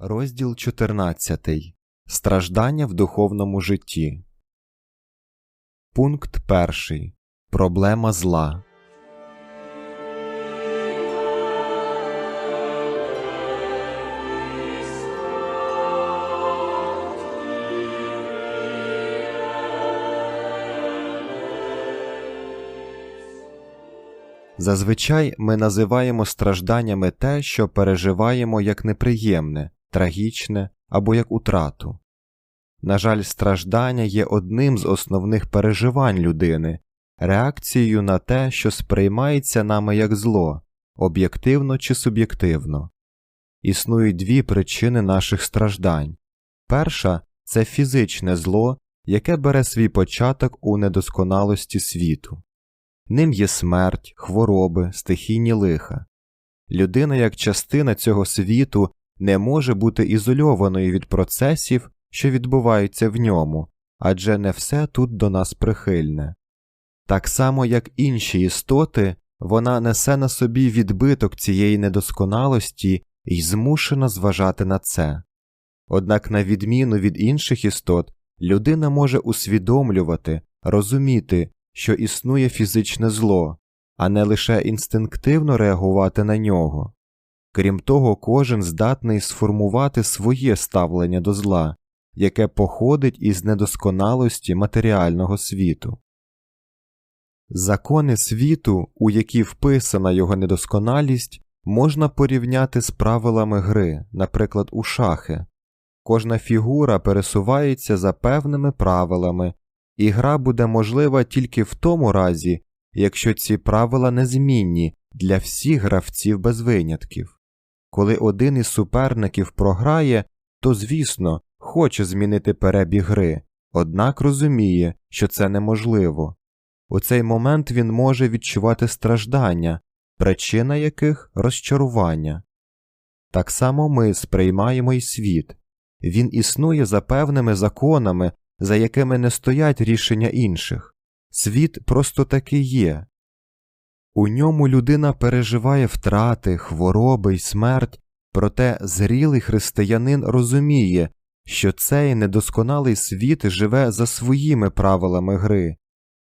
Розділ 14. Страждання в духовному житті. Пункт 1. Проблема зла. Зазвичай ми називаємо стражданнями те, що переживаємо як неприємне, трагічне або як утрату. На жаль, страждання є одним з основних переживань людини, реакцією на те, що сприймається нами як зло, об'єктивно чи суб'єктивно. Існують дві причини наших страждань перша це фізичне зло, яке бере свій початок у недосконалості світу. Ним є смерть, хвороби, стихійні лиха. Людина як частина цього світу не може бути ізольованою від процесів, що відбуваються в ньому, адже не все тут до нас прихильне. Так само, як інші істоти, вона несе на собі відбиток цієї недосконалості і змушена зважати на це. Однак, на відміну від інших істот, людина може усвідомлювати, розуміти, що існує фізичне зло, а не лише інстинктивно реагувати на нього. Крім того, кожен здатний сформувати своє ставлення до зла, яке походить із недосконалості матеріального світу. Закони світу, у які вписана його недосконалість, можна порівняти з правилами гри, наприклад, у шахи. Кожна фігура пересувається за певними правилами, і гра буде можлива тільки в тому разі, якщо ці правила незмінні для всіх гравців без винятків. Коли один із суперників програє, то, звісно, хоче змінити перебіг гри, однак розуміє, що це неможливо. У цей момент він може відчувати страждання, причина яких розчарування. Так само ми сприймаємо й світ він існує за певними законами, за якими не стоять рішення інших. Світ просто таки є. У ньому людина переживає втрати, хвороби й смерть, проте зрілий християнин розуміє, що цей недосконалий світ живе за своїми правилами гри,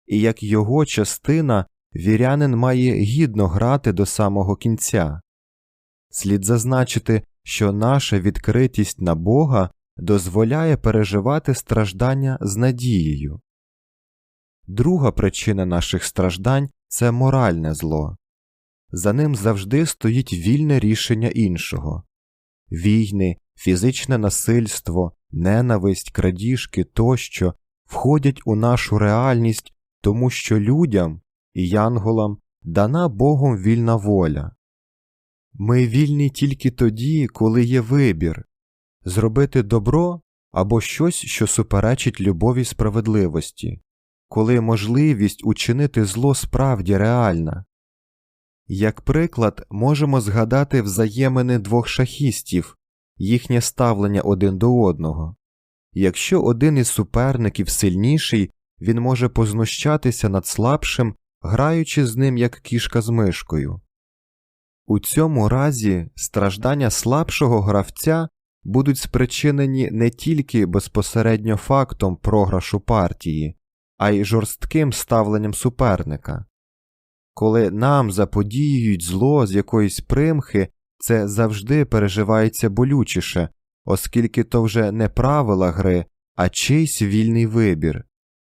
і як його частина вірянин має гідно грати до самого кінця. Слід зазначити, що наша відкритість на Бога дозволяє переживати страждання з надією. Друга причина наших страждань це моральне зло. За ним завжди стоїть вільне рішення іншого війни, фізичне насильство, ненависть, крадіжки тощо входять у нашу реальність, тому що людям і янголам дана Богом вільна воля. Ми вільні тільки тоді, коли є вибір зробити добро або щось, що суперечить любові справедливості, коли можливість учинити зло справді реальна. Як приклад, можемо згадати взаємини двох шахістів, їхнє ставлення один до одного. Якщо один із суперників сильніший, він може познущатися над слабшим, граючи з ним як кішка з мишкою. У цьому разі страждання слабшого гравця будуть спричинені не тільки безпосередньо фактом програшу партії, а й жорстким ставленням суперника. Коли нам заподіюють зло з якоїсь примхи, це завжди переживається болючіше, оскільки то вже не правила гри, а чийсь вільний вибір.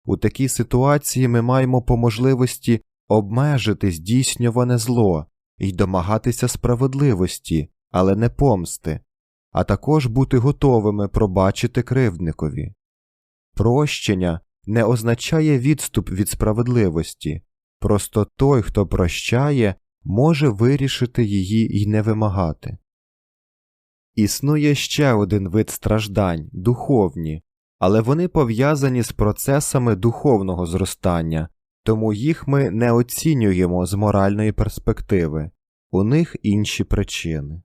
У такій ситуації ми маємо по можливості обмежити здійснюване зло і домагатися справедливості, але не помсти, а також бути готовими пробачити кривдникові. Прощення не означає відступ від справедливості, просто той, хто прощає, може вирішити її і не вимагати. Існує ще один вид страждань духовні, але вони пов'язані з процесами духовного зростання, тому їх ми не оцінюємо з моральної перспективи, у них інші причини.